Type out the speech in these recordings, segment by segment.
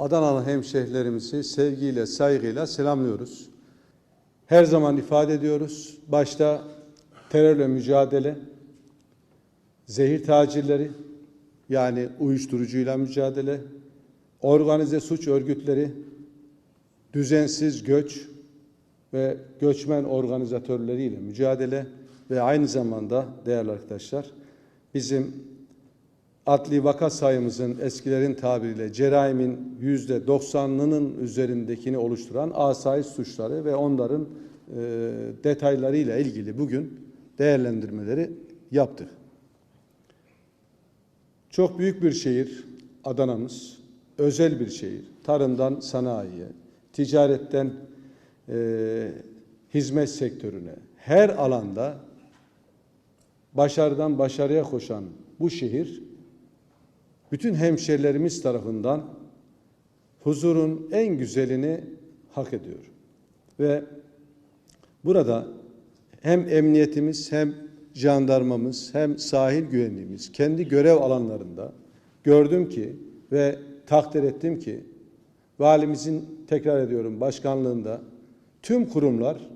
Adanalı hemşehrilerimizi sevgiyle, saygıyla selamlıyoruz. Her zaman ifade ediyoruz. Başta terörle mücadele, zehir tacirleri yani uyuşturucuyla mücadele, organize suç örgütleri, düzensiz göç ve göçmen organizatörleriyle mücadele ve aynı zamanda değerli arkadaşlar bizim adli vaka sayımızın eskilerin tabiriyle ceraimin yüzde doksanının üzerindekini oluşturan asayiş suçları ve onların e, detaylarıyla ilgili bugün değerlendirmeleri yaptık. Çok büyük bir şehir Adana'mız, özel bir şehir. Tarımdan sanayiye, ticaretten e, hizmet sektörüne, her alanda başarıdan başarıya koşan bu şehir bütün hemşerilerimiz tarafından huzurun en güzelini hak ediyor. Ve burada hem emniyetimiz hem jandarmamız hem sahil güvenliğimiz kendi görev alanlarında gördüm ki ve takdir ettim ki valimizin tekrar ediyorum başkanlığında tüm kurumlar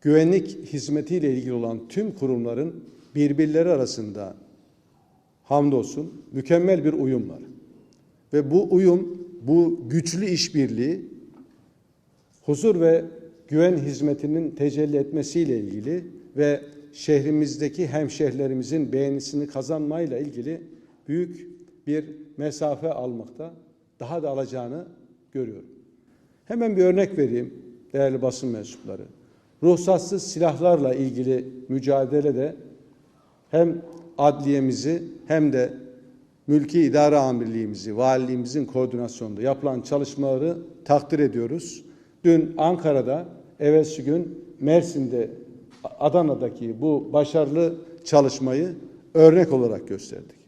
güvenlik hizmetiyle ilgili olan tüm kurumların birbirleri arasında hamdolsun mükemmel bir uyum var. Ve bu uyum, bu güçlü işbirliği huzur ve güven hizmetinin tecelli etmesiyle ilgili ve şehrimizdeki hemşehrilerimizin beğenisini kazanmayla ilgili büyük bir mesafe almakta, daha da alacağını görüyorum. Hemen bir örnek vereyim değerli basın mensupları. Ruhsatsız silahlarla ilgili mücadelede hem adliyemizi hem de mülki idare amirliğimizi, valiliğimizin koordinasyonunda yapılan çalışmaları takdir ediyoruz. Dün Ankara'da, evvelsi gün Mersin'de, Adana'daki bu başarılı çalışmayı örnek olarak gösterdik.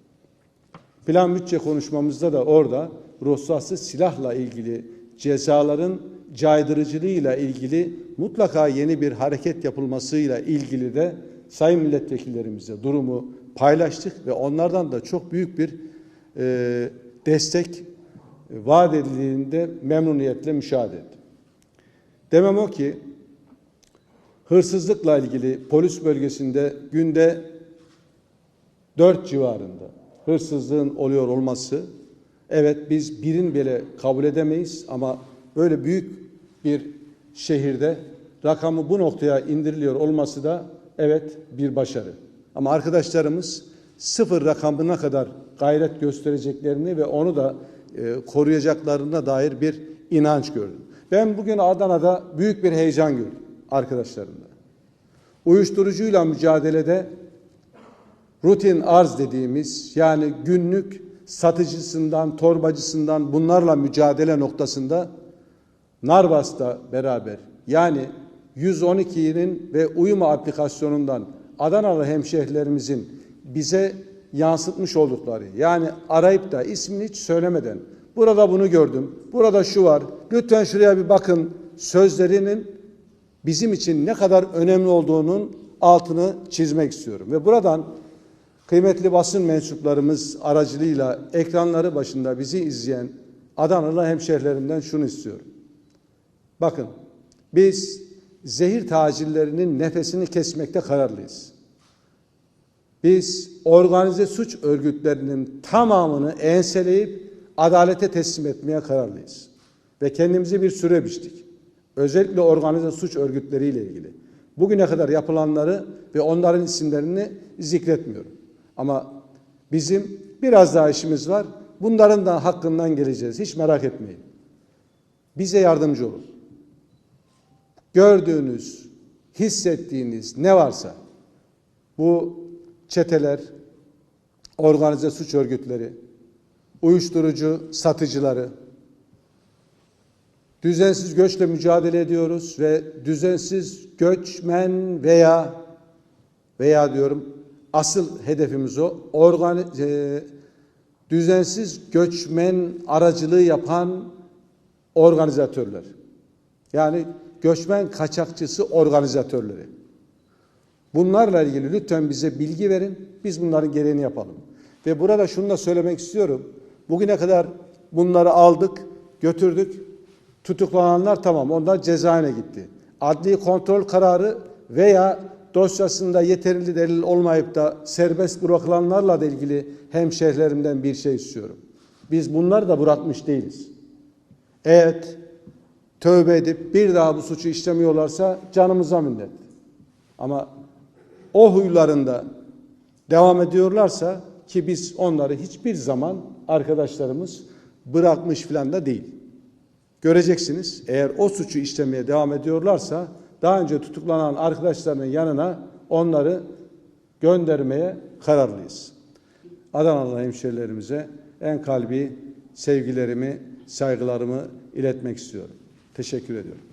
Plan bütçe konuşmamızda da orada ruhsatsız silahla ilgili cezaların caydırıcılığıyla ilgili mutlaka yeni bir hareket yapılmasıyla ilgili de sayın milletvekillerimize durumu paylaştık ve onlardan da çok büyük bir e, destek e, vaat edildiğinde memnuniyetle müşahede ettim. Demem o ki hırsızlıkla ilgili polis bölgesinde günde dört civarında hırsızlığın oluyor olması evet biz birin bile kabul edemeyiz ama böyle büyük bir şehirde rakamı bu noktaya indiriliyor olması da evet bir başarı. Ama arkadaşlarımız sıfır rakamına kadar gayret göstereceklerini ve onu da e, koruyacaklarına dair bir inanç gördüm. Ben bugün Adana'da büyük bir heyecan gördüm arkadaşlarımla. Uyuşturucuyla mücadelede rutin arz dediğimiz yani günlük satıcısından, torbacısından bunlarla mücadele noktasında Narbas'ta beraber yani 112'nin ve Uyuma aplikasyonundan Adanalı hemşehrilerimizin bize yansıtmış oldukları yani arayıp da ismini hiç söylemeden burada bunu gördüm, burada şu var, lütfen şuraya bir bakın sözlerinin bizim için ne kadar önemli olduğunun altını çizmek istiyorum. Ve buradan kıymetli basın mensuplarımız aracılığıyla ekranları başında bizi izleyen Adanalı hemşehrilerimden şunu istiyorum. Bakın biz zehir tacirlerinin nefesini kesmekte kararlıyız. Biz organize suç örgütlerinin tamamını enseleyip adalete teslim etmeye kararlıyız. Ve kendimize bir süre biçtik. Özellikle organize suç örgütleriyle ilgili. Bugüne kadar yapılanları ve onların isimlerini zikretmiyorum. Ama bizim biraz daha işimiz var. Bunların da hakkından geleceğiz. Hiç merak etmeyin. Bize yardımcı olun gördüğünüz, hissettiğiniz ne varsa bu çeteler, organize suç örgütleri, uyuşturucu satıcıları, düzensiz göçle mücadele ediyoruz ve düzensiz göçmen veya veya diyorum asıl hedefimiz o organi, e, düzensiz göçmen aracılığı yapan organizatörler. Yani göçmen kaçakçısı organizatörleri. Bunlarla ilgili lütfen bize bilgi verin. Biz bunların gereğini yapalım. Ve burada şunu da söylemek istiyorum. Bugüne kadar bunları aldık, götürdük. Tutuklananlar tamam onlar cezaevine gitti. Adli kontrol kararı veya dosyasında yeterli delil olmayıp da serbest bırakılanlarla da ilgili hemşehrilerimden bir şey istiyorum. Biz bunları da bırakmış değiliz. Evet, tövbe edip bir daha bu suçu işlemiyorlarsa canımıza minnet. Ama o huylarında devam ediyorlarsa ki biz onları hiçbir zaman arkadaşlarımız bırakmış filan da değil. Göreceksiniz eğer o suçu işlemeye devam ediyorlarsa daha önce tutuklanan arkadaşlarının yanına onları göndermeye kararlıyız. Adanalı hemşerilerimize en kalbi sevgilerimi, saygılarımı iletmek istiyorum. Teşekkür ediyorum.